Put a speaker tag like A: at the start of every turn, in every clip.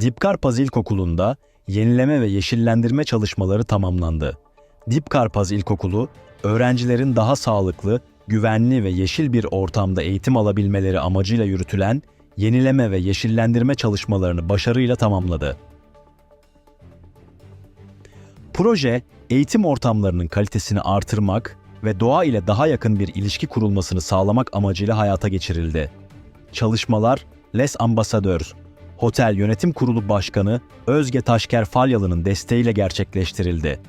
A: Dipkarpaz İlkokulu'nda yenileme ve yeşillendirme çalışmaları tamamlandı. Dipkarpaz İlkokulu, öğrencilerin daha sağlıklı, güvenli ve yeşil bir ortamda eğitim alabilmeleri amacıyla yürütülen yenileme ve yeşillendirme çalışmalarını başarıyla tamamladı. Proje, eğitim ortamlarının kalitesini artırmak ve doğa ile daha yakın bir ilişki kurulmasını sağlamak amacıyla hayata geçirildi. Çalışmalar Les Ambassadeurs, Hotel Yönetim Kurulu Başkanı Özge Taşker Falyalı'nın desteğiyle gerçekleştirildi.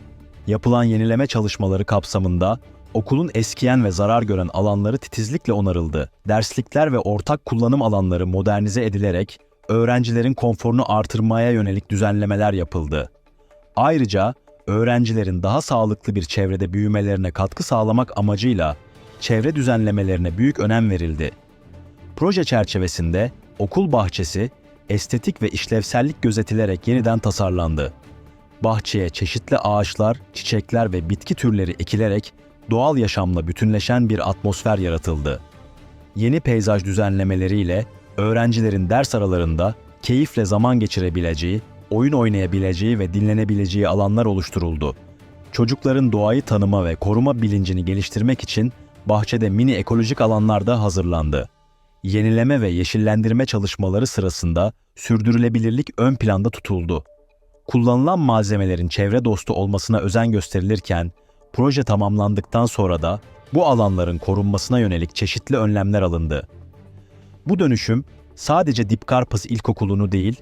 A: Yapılan yenileme çalışmaları kapsamında okulun eskiyen ve zarar gören alanları titizlikle onarıldı. Derslikler ve ortak kullanım alanları modernize edilerek öğrencilerin konforunu artırmaya yönelik düzenlemeler yapıldı. Ayrıca öğrencilerin daha sağlıklı bir çevrede büyümelerine katkı sağlamak amacıyla çevre düzenlemelerine büyük önem verildi. Proje çerçevesinde okul bahçesi estetik ve işlevsellik gözetilerek yeniden tasarlandı. Bahçeye çeşitli ağaçlar, çiçekler ve bitki türleri ekilerek doğal yaşamla bütünleşen bir atmosfer yaratıldı. Yeni peyzaj düzenlemeleriyle öğrencilerin ders aralarında keyifle zaman geçirebileceği, oyun oynayabileceği ve dinlenebileceği alanlar oluşturuldu. Çocukların doğayı tanıma ve koruma bilincini geliştirmek için bahçede mini ekolojik alanlar da hazırlandı. Yenileme ve yeşillendirme çalışmaları sırasında sürdürülebilirlik ön planda tutuldu. Kullanılan malzemelerin çevre dostu olmasına özen gösterilirken, proje tamamlandıktan sonra da bu alanların korunmasına yönelik çeşitli önlemler alındı. Bu dönüşüm sadece Dipkarpaz İlkokulu'nu değil,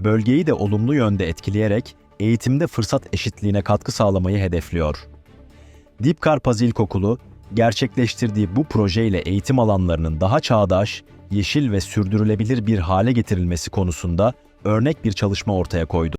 A: bölgeyi de olumlu yönde etkileyerek eğitimde fırsat eşitliğine katkı sağlamayı hedefliyor. Dipkarpaz İlkokulu, gerçekleştirdiği bu projeyle eğitim alanlarının daha çağdaş, yeşil ve sürdürülebilir bir hale getirilmesi konusunda örnek bir çalışma ortaya koydu.